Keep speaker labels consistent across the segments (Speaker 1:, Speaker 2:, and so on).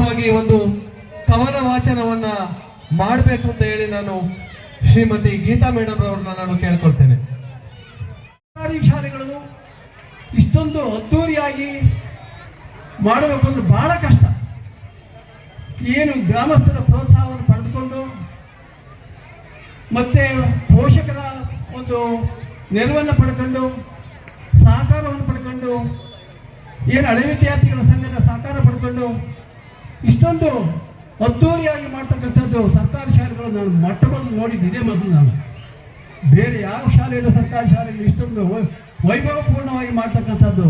Speaker 1: ಪರವಾಗಿ ಒಂದು ಕವನ ವಾಚನವನ್ನ ಮಾಡಬೇಕು ಅಂತ ಹೇಳಿ ನಾನು ಶ್ರೀಮತಿ ಗೀತಾ ಮೇಡಮ್ ಅವ್ರನ್ನ ನಾನು ಕೇಳ್ಕೊಳ್ತೇನೆ.
Speaker 2: ಸರ್ಕಾರಿ ಶಾಲೆಗಳು ಇಷ್ಟೊಂದು ಅದ್ದೂರಿಯಾಗಿ ಮಾಡಬೇಕು ಅಂದ್ರೆ ಬಹಳ ಕಷ್ಟ. ಏನು ಗ್ರಾಮಸ್ಥರ ಪ್ರೋತ್ಸಾಹವನ್ನು ಪಡೆದುಕೊಂಡು ಮತ್ತೆ ಪೋಷಕರ ಒಂದು ನೆರವನ್ನು ಪಡ್ಕೊಂಡು ಸಹಕಾರವನ್ನು ಪಡ್ಕೊಂಡು, ಏನು ಹಳೆ ವಿದ್ಯಾರ್ಥಿಗಳ ಸಂಘದ ಸಹಕಾರ ಪಡ್ಕೊಂಡು ಇಷ್ಟೊಂದು ಅದ್ದೂರಿಯಾಗಿ ಮಾಡ್ತಕ್ಕಂಥದ್ದು ಸರ್ಕಾರಿ ಶಾಲೆಗಳು ನಾನು ಮೊಟ್ಟ ಮೊದಲು ಇದೇ ಮೊದಲು ನಾನು. ಬೇರೆ ಯಾವ ಶಾಲೆಯಲ್ಲೂ ಸರ್ಕಾರಿ ಶಾಲೆಯಲ್ಲಿ ಇಷ್ಟೊಂದು ವೈಭವಪೂರ್ಣವಾಗಿ ಮಾಡ್ತಕ್ಕಂಥದ್ದು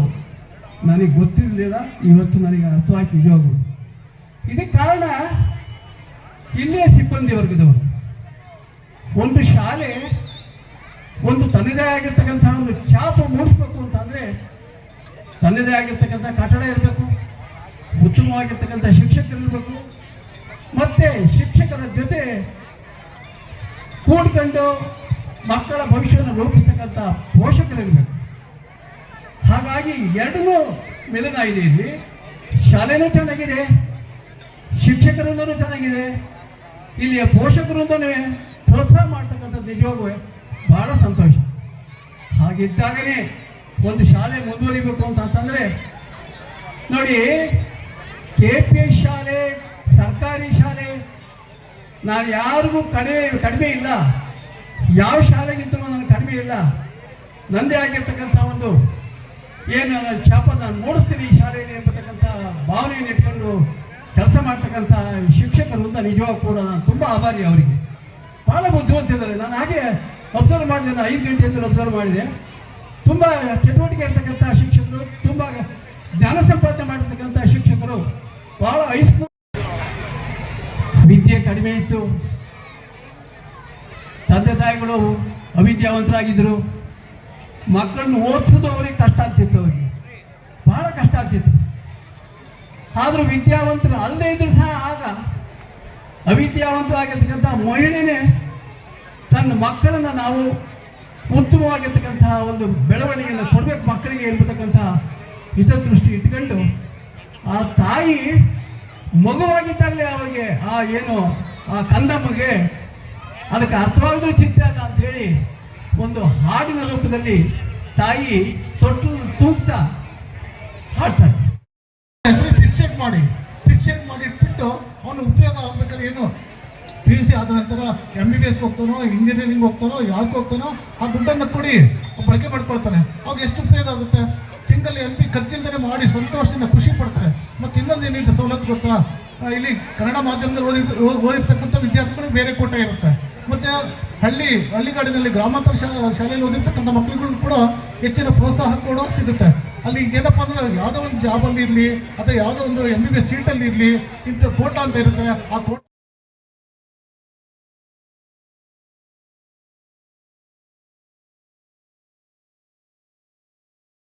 Speaker 2: ನನಗೆ ಗೊತ್ತಿರಲಿಲ್ಲ. ಇವತ್ತು ನನಗೆ ಅರ್ಥವಾಗಿ ನಿಜವಾಗ್ಲು ಇದಕ್ಕೆ ಕಾರಣ ಇಲ್ಲಿಯ ಸಿಬ್ಬಂದಿ ವರ್ಗದವರು. ಒಂದು ಶಾಲೆ ಒಂದು ತನ್ನದೇ ಆಗಿರ್ತಕ್ಕಂಥ ಒಂದು ಛಾಪು ಮೂಡಿಸ್ಬೇಕು ಅಂತಂದರೆ ತನ್ನದೇ ಆಗಿರ್ತಕ್ಕಂಥ ಕಟ್ಟಡ ಇರಬೇಕು. ಉತ್ತಮವಾಗಿರ್ತಕ್ಕಂಥ ಶಿಕ್ಷಕರು ಇರಬೇಕು ಮತ್ತೆ ಶಿಕ್ಷಕರ ಜೊತೆ ಕೂಡ್ಕೊಂಡು ಮಕ್ಕಳ ಭವಿಷ್ಯವನ್ನು ರೂಪಿಸ್ತಕ್ಕಂಥ ಪೋಷಕರಿರಬೇಕು. ಹಾಗಾಗಿ ಎರಡನ್ನೂ ಮಿಲನ ಇದೆ ಇಲ್ಲಿ. ಶಾಲೆನೂ ಚೆನ್ನಾಗಿದೆ ಶಿಕ್ಷಕರಿಂದನೂ ಚೆನ್ನಾಗಿದೆ, ಇಲ್ಲಿಯ ಪೋಷಕರಿಂದನೂ ಪ್ರೋತ್ಸಾಹ ಮಾಡ್ತಕ್ಕಂಥ ನಿಜವಾಗೂ ಬಹಳ ಸಂತೋಷ. ಹಾಗಿದ್ದಾಗಲೇ ಒಂದು ಶಾಲೆ ಮುಂದುವರಿಬೇಕು ಅಂತ ಅಂತಂದ್ರೆ ನೋಡಿ ಕೆ ಪಿ ಶಾಲೆ, ಸರ್ಕಾರಿ ಶಾಲೆ, ನಾನು ಯಾರಿಗೂ ಕಡೆ ಕಡಿಮೆ ಇಲ್ಲ. ಯಾವ ಶಾಲೆಗಿಂತಲೂ ನನಗೆ ಕಡಿಮೆ ಇಲ್ಲ. ನಂದೇ ಆಗಿರ್ತಕ್ಕಂಥ ಒಂದು ಏನು ನನ್ನ ನಾನು ಮೂಡಿಸ್ತೀನಿ ಈ ಶಾಲೆಯಲ್ಲಿ ಎಂಬತಕ್ಕಂಥ ಭಾವನೆಯನ್ನು ಇಟ್ಕೊಂಡು ಕೆಲಸ ಮಾಡ್ತಕ್ಕಂಥ ಶಿಕ್ಷಕರು ಅಂತ ನಿಜವಾಗ ಕೂಡ ನಾನು ತುಂಬ ಆಭಾರಿ ಅವರಿಗೆ. ಭಾಳ ಬುದ್ಧಿವಂತಿದ್ದಾರೆ. ನಾನು ಹಾಗೆ ಅಬ್ಸರ್ವ್ ಮಾಡಿದೆ, ನಾನು ಐದು ಗಂಟೆಯಿಂದ ಅಬ್ಸರ್ವ್ ಮಾಡಿದೆ. ತುಂಬ ಚಟುವಟಿಕೆ ಇರ್ತಕ್ಕಂಥ ಶಿಕ್ಷಕರು, ತುಂಬ ಜ್ಞಾನ ಸಂಪಾದನೆ ಮಾಡಿರ್ತಕ್ಕಂಥ ಶಿಕ್ಷಕರು ಭಾಳ ಹೈಸ್ಕೂಲ್ ವಿದ್ಯೆ ಕಡಿಮೆ ಇತ್ತು. ತಂದೆ ತಾಯಿಗಳು ಅವಿದ್ಯಾವಂತರಾಗಿದ್ದರು ಮಕ್ಕಳನ್ನು ಓದಿಸೋದು ಅವರಿಗೆ ಕಷ್ಟ ಆಗ್ತಿತ್ತು ಅವರಿಗೆ. ಬಹಳ ಕಷ್ಟ ಆಗ್ತಿತ್ತು. ಆದರೂ ವಿದ್ಯಾವಂತರು ಅಲ್ಲದೆ ಇದ್ರು ಸಹ ಆಗ ಅವಿದ್ಯಾವಂತರಾಗಿರ್ತಕ್ಕಂಥ ಮಹಿಳೆನೇ ತನ್ನ ಮಕ್ಕಳನ್ನ ನಾವು ಉತ್ತಮವಾಗಿರ್ತಕ್ಕಂತಹ ಒಂದು ಬೆಳವಣಿಗೆಯನ್ನು ಕೊಡಬೇಕು ಮಕ್ಕಳಿಗೆ ಎಂಬತಕ್ಕಂತಹ ಹಿತದೃಷ್ಟಿ ಇಟ್ಕೊಂಡು ಆ ತಾಯಿ ಮಗುವಾಗಿದ್ದಾಗಲೇ ಅವರಿಗೆ ಆ ಏನು, ಆ ಕಂದಮ್ಮಗೆ ಅದಕ್ಕೆ ಅರ್ಥವಾಗದು ಚಿಂತೆ ಅಲ್ಲ ಹೇಳಿ ಒಂದು ಹಾಡಿನ ರೂಪದಲ್ಲಿ ತಾಯಿ ತೊಟ್ಟು ತೂಗ್ತಾ
Speaker 3: ಹೆಸರು ಫಿಕ್ಸೆಟ್ ಮಾಡಿ ಫಿಕ್ಸೆಟ್ ಮಾಡಿ ಇಟ್ಬಿಟ್ಟು ಅವನು ಉಪಯೋಗ ಆಗ್ಬೇಕಾದ್ರೆ ಏನು? ಪಿ ಯು ಸಿ ಆದ ನಂತರ ಎಂ ಬಿ ಬಿ ಎಸ್ಗೆ ಹೋಗ್ತಾನೋ ಇಂಜಿನಿಯರಿಂಗ್ ಹೋಗ್ತಾನೋ ಯಾವ್ದಕ್ಕೆ ಹೋಗ್ತಾನೋ, ಆ ದುಡ್ಡನ್ನು ಕೊಡಿ ಬಳಕೆ ಮಾಡ್ಕೊಳ್ತಾನೆ. ಅವಾಗ ಎಷ್ಟು ಉಪಯೋಗ ಆಗುತ್ತೆ? ಸಿಂಗಲ್ ಎಂ ಪಿ ಮಾಡಿ ಸಂತೋಷದಿಂದ ಖುಷಿ ಪಡ್ತಾರೆ. ಮತ್ತೆ ಇನ್ನೊಂದು ಏನಿದೆ ಸವಲತ್ತು ಗೊತ್ತಾ? ಇಲ್ಲಿ ಕನ್ನಡ ಮಾಧ್ಯಮದಲ್ಲಿ ಓದಿ ಓದಿರ್ತಕ್ಕಂಥ ವಿದ್ಯಾರ್ಥಿಗಳು ಬೇರೆ ಕೋಟೆ ಇರುತ್ತೆ. ಮತ್ತೆ ಹಳ್ಳಿ, ಹಳ್ಳಿಗಾಡಿನಲ್ಲಿ ಗ್ರಾಮಾಂತರ ಶಾಲೆಯಲ್ಲಿ ಓದಿರ್ತಕ್ಕಂಥ ಮಕ್ಕಳುಗಳು ಕೂಡ ಹೆಚ್ಚಿನ ಪ್ರೋತ್ಸಾಹ ಕೂಡ ಸಿಗುತ್ತೆ. ಅಲ್ಲಿ ಏನಪ್ಪಾ ಅಂದ್ರೆ ಯಾವುದೋ ಒಂದು ಜಾಬಲ್ಲಿ ಇರಲಿ, ಅಥವಾ ಯಾವುದೋ ಒಂದು ಎಂ ಬಿ ಬಿ ಸೀಟಲ್ಲಿ ಇರಲಿ, ಇಂಥ ಕೋಟ ಅಂತ ಇರುತ್ತೆ. ಆ ಕೋಟ